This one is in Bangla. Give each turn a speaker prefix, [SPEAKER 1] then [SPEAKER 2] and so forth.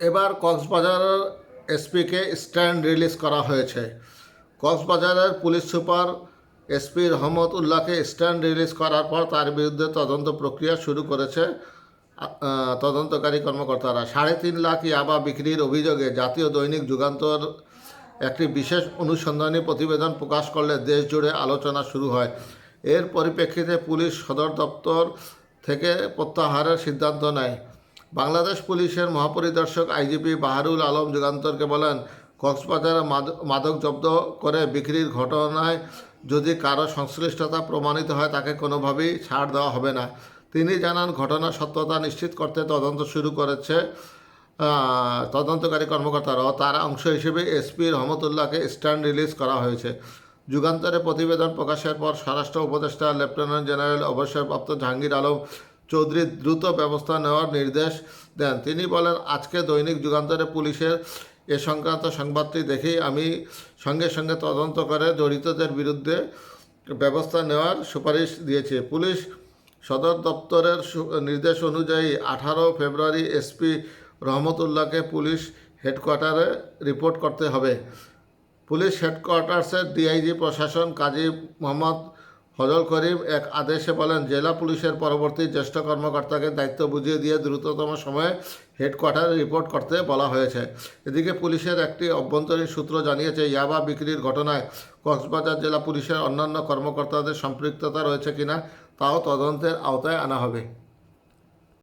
[SPEAKER 1] এবার কক্সবাজারের এসপিকে স্ট্যান্ড রিলিজ করা হয়েছে। কক্সবাজারের পুলিশ সুপার এসপি রহমত উল্লাহকে স্ট্যান্ড রিলিজ করার পর তার বিরুদ্ধে তদন্ত প্রক্রিয়া শুরু করেছে তদন্তকারী কর্মকর্তারা। সাড়ে তিন লাখ ইয়াবা বিক্রির অভিযোগে জাতীয় দৈনিক যুগান্তর একটি বিশেষ অনুসন্ধানী প্রতিবেদন প্রকাশ করলে দেশ জুড়ে আলোচনা শুরু হয়। এর পরিপ্রেক্ষিতে পুলিশ সদর দপ্তর থেকে প্রত্যাহারের সিদ্ধান্ত নেয়। বাংলাদেশ পুলিশের মহাপরিদর্শক আইজিপি বাহারুল আলম যুগান্তরকে বলেন, কক্সবাজারে মাদ- মাদক জব্দ করে বিক্রির ঘটনায় যদি কারও সংশ্লিষ্টতা প্রমাণিত হয়, তাকে কোনোভাবেই ছাড় দেওয়া হবে না। তিনি জানান, ঘটনার সত্যতা নিশ্চিত করতে তদন্ত শুরু করেছে তদন্তকারী কর্মকর্তারাও তার অংশ হিসেবে এসপি রহমতুল্লাহকে স্ট্যান্ড রিলিজ করা হয়েছে। যুগান্তরে প্রতিবেদন প্রকাশের পর স্বরাষ্ট্র উপদেষ্টা লেফটেন্যান্ট জেনারেল অবসরপ্রাপ্ত জাহাঙ্গীর আলম চৌধুরী দ্রুত ব্যবস্থা নেওয়ার নির্দেশ দেন। তিনি বলেন, আজকে দৈনিক যুগান্তরে পুলিশের এ সংক্রান্ত সংবাদটি দেখেই আমি সঙ্গে সঙ্গে তদন্ত করে জড়িতদের বিরুদ্ধে ব্যবস্থা নেওয়ার সুপারিশ দিয়েছে। পুলিশ সদর দপ্তরের নির্দেশ অনুযায়ী আঠারো ফেব্রুয়ারি এসপি রহমতুল্লাহকে পুলিশ হেডকোয়ার্টারে রিপোর্ট করতে হবে। পুলিশ হেডকোয়ার্টার্সের ডিআইজি প্রশাসন কাজী মোহাম্মদ ফজল করিম এক আদেশে বলেন, জেলা পুলিশের পরবর্তী জ্যেষ্ঠ কর্মকর্তাকে দায়িত্ব বুঝিয়ে দিয়ে দ্রুততম সময়ে হেডকোয়ার্টারে রিপোর্ট করতে বলা হয়েছে। এদিকে পুলিশের একটি অভ্যন্তরীণ সূত্র জানিয়েছে, ইয়াবা বিক্রির ঘটনায় কক্সবাজার জেলা পুলিশের অন্যান্য কর্মকর্তাদের সম্পৃক্ততা রয়েছে কিনা, তাও তদন্তের আওতায় আনা হবে।